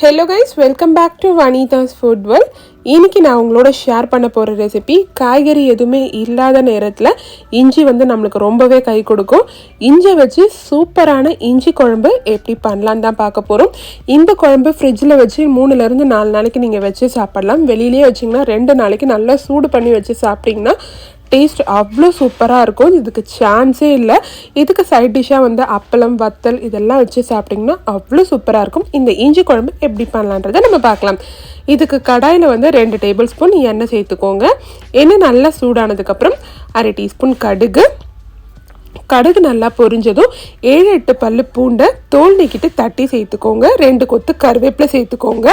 Hello guys welcome back to Vanitha's food well இன்றைக்கி நான் உங்களோட ஷேர் பண்ண போகிற ரெசிபி காய்கறி எதுவுமே இல்லாத நேரத்தில் இஞ்சி வந்து நம்மளுக்கு ரொம்பவே கை கொடுக்கும். இஞ்சி வச்சு சூப்பரான இஞ்சி குழம்பு எப்படி பண்ணலான்னு தான் பார்க்க போகிறோம் இந்த குழம்பு ஃப்ரிட்ஜில் வச்சு மூணுலேருந்து நாலு நாளைக்கு நீங்கள் வச்சு சாப்பிட்லாம். வெளியிலே வச்சிங்கன்னா ரெண்டு நாளைக்கு நல்லா சூடு பண்ணி வச்சு சாப்பிட்டிங்கன்னா டேஸ்ட் அவ்வளோ சூப்பராக இருக்கும். இதுக்கு சான்ஸே இல்லை. இதுக்கு சைட் டிஷ்ஷாக வந்து அப்பளம் வத்தல் இதெல்லாம் வச்சு சாப்பிட்டிங்கன்னா அவ்வளோ சூப்பராக இருக்கும். இந்த இஞ்சி குழம்பு எப்படி பண்ணலான்றதை நம்ம பார்க்கலாம். இதுக்கு கடாயில் வந்து ரெண்டு டேபிள் ஸ்பூன் எண்ணெய் சேர்த்துக்கோங்க. எண்ணெய் நல்லா சூடானதுக்கப்புறம் அரை டீஸ்பூன் கடுகு. கடுகு நல்லா பொரிஞ்சதும் ஏழு எட்டு பல்லு பூண்டை தோல் நீக்கிட்டு தட்டி சேர்த்துக்கோங்க. ரெண்டு கொத்து கருவேப்பிலை சேர்த்துக்கோங்க.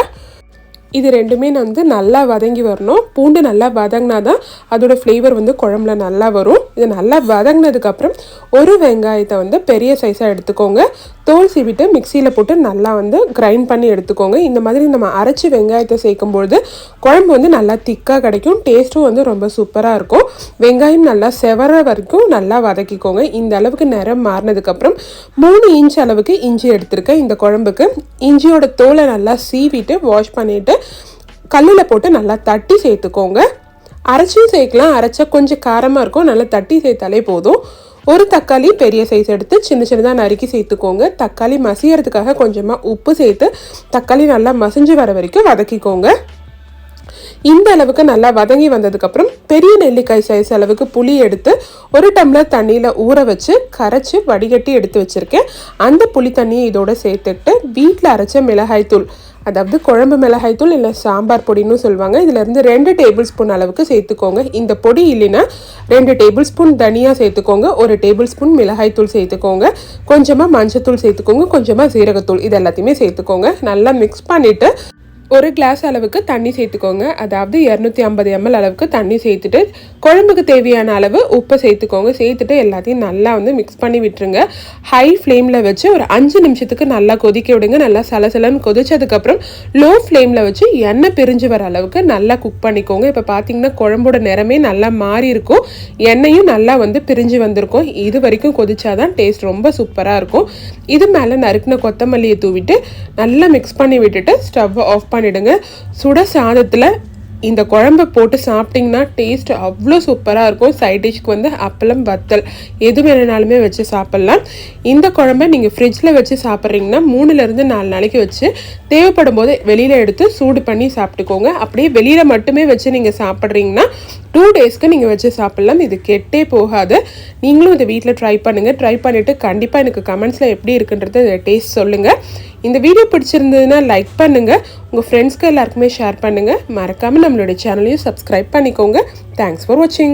இது ரெண்டுமே வந்து நல்லா வதங்கி வரணும். பூண்டு நல்லா வதங்கினா தான் அதோட ஃப்ளேவர் வந்து குழம்புல நல்லா வரும். இது நல்லா வதங்கினதுக்கப்புறம் ஒரு வெங்காயத்தை வந்து பெரிய சைஸாக எடுத்துக்கோங்க. தோல் சீவிட்டு மிக்சியில் போட்டு நல்லா வந்து கிரைண்ட் பண்ணி எடுத்துக்கோங்க. இந்த மாதிரி நம்ம அரைச்சி வெங்காயத்தை சேர்க்கும்பொழுது குழம்பு வந்து நல்லா திக்காக கிடைக்கும். டேஸ்ட்டும் வந்து ரொம்ப சூப்பராக இருக்கும். வெங்காயம் நல்லா செவர வரைக்கும் நல்லா வதக்கிக்கோங்க. இந்த அளவுக்கு நிறம் மாறினதுக்கப்புறம் மூணு இன்ச் அளவுக்கு இஞ்சி எடுத்திருக்கேன் இந்த குழம்புக்கு. இஞ்சியோட தோலை நல்லா சீவிட்டு வாஷ் பண்ணிவிட்டு கல்லில் போட்டு நல்லா தட்டி சேர்த்துக்கோங்க. அரைச்சியும் சேர்க்கலாம். அரைச்சா கொஞ்சம் காரமாக இருக்கும். நல்லா தட்டி சேர்த்தாலே போதும். ஒரு தக்காளி பெரிய சைஸ் எடுத்து சின்ன சின்னதாக நறுக்கி சேர்த்துக்கோங்க. தக்காளி மசியறதுக்காக கொஞ்சமாக உப்பு சேர்த்து தக்காளி நல்லா மசிஞ்சு வர வரைக்கும் வதக்கிக்கோங்க. இந்த அளவுக்கு நல்லா வதங்கி வந்ததுக்கப்புறம் பெரிய நெல்லிக்காய் சைஸ் அளவுக்கு புளி எடுத்து ஒரு டம்ளர் தண்ணியில் ஊற வச்சு கரைச்சி வடிகட்டி எடுத்து வச்சுருக்கேன். அந்த புளி தண்ணியை இதோட சேர்த்துக்கிட்டு வீட்டில் அரைச்ச மிளகாய் தூள் அதாவது குழம்பு மிளகாய் தூள் இல்லை சாம்பார் பொடின்னு சொல்லுவாங்க. இதுலேருந்து ரெண்டு டேபிள் ஸ்பூன் அளவுக்கு சேர்த்துக்கோங்க. இந்த பொடி இல்லைன்னா ரெண்டு டேபிள் ஸ்பூன் தனியாக சேர்த்துக்கோங்க. ஒரு டேபிள் ஸ்பூன் மிளகாய் தூள் சேர்த்துக்கோங்க. கொஞ்சமாக மஞ்சத்தூள் சேர்த்துக்கோங்க. கொஞ்சமாக சீரகத்தூள் இது எல்லாத்தையுமே சேர்த்துக்கோங்க. நல்லா மிக்ஸ் பண்ணிவிட்டு ஒரு கிளாஸ் அளவுக்கு தண்ணி சேர்த்துக்கோங்க. அதாவது இரநூத்தி ஐம்பது எம்எல் அளவுக்கு தண்ணி சேர்த்துட்டு குழம்புக்கு தேவையான அளவு உப்பை சேர்த்துக்கோங்க. சேர்த்துட்டு எல்லாத்தையும் நல்லா வந்து மிக்ஸ் பண்ணி விட்டுருங்க. ஹை ஃப்ளேமில் வச்சு ஒரு அஞ்சு நிமிஷத்துக்கு நல்லா கொதிக்க விடுங்க. நல்லா சலசலன்னு கொதிச்சதுக்கப்புறம் லோ ஃப்ளேமில் வச்சு எண்ணெய் பிரிஞ்சு வர அளவுக்கு நல்லா குக் பண்ணிக்கோங்க. இப்போ பார்த்தீங்கன்னா குழம்போட நிறமே நல்லா மாறி இருக்கும். எண்ணெயும் நல்லா வந்து பிரிஞ்சு வந்திருக்கும். இது வரைக்கும் கொதிச்சாதான் டேஸ்ட் ரொம்ப சூப்பராக இருக்கும். இது மேலே நறுக்கின கொத்தமல்லியை தூவிட்டு நல்லா மிக்ஸ் பண்ணி விட்டுட்டு ஸ்டவ் ஆஃப் பண்ணி பண்ணிவிடுங்க சுட சாதத்தில் இந்த குழம்பை போட்டு சாப்பிட்டிங்கன்னா டேஸ்ட் அவ்வளோ சூப்பராக இருக்கும். சைட் டிஷ்க்கு வந்து அப்பளம் வத்தல் எது வேணுனாலுமே வச்சு சாப்பிட்லாம். இந்த குழம்பை நீங்கள் ஃப்ரிட்ஜில் வச்சு சாப்பிட்றீங்கன்னா மூணுலேருந்து நாலு நாளைக்கு வச்சு தேவைப்படும் போது வெளியில் எடுத்து சூடு பண்ணி சாப்பிட்டுக்கோங்க. அப்படியே வெளியில் மட்டுமே வச்சு நீங்கள் சாப்பிட்றீங்கன்னா டூ டேஸ்க்கு நீங்கள் வச்சு சாப்பிட்லாம். இது கெட்டே போகாது. நீங்களும் இதை வீட்டில் ட்ரை பண்ணுங்கள் ட்ரை பண்ணிவிட்டு கண்டிப்பாக எனக்கு கமெண்ட்ஸில் எப்படி இருக்குன்றது டேஸ்ட் சொல்லுங்கள் இந்த வீடியோ பிடிச்சிருந்ததுன்னா லைக் பண்ணுங்கள் உங்கள் ஃப்ரெண்ட்ஸ்க்கு எல்லாருக்குமே ஷேர் பண்ணுங்கள் மறக்காமல் நம்மளுடைய சேனலையும் சப்ஸ்கிரைப் பண்ணிக்கோங்க. தேங்க்ஸ் ஃபார் வாட்சிங்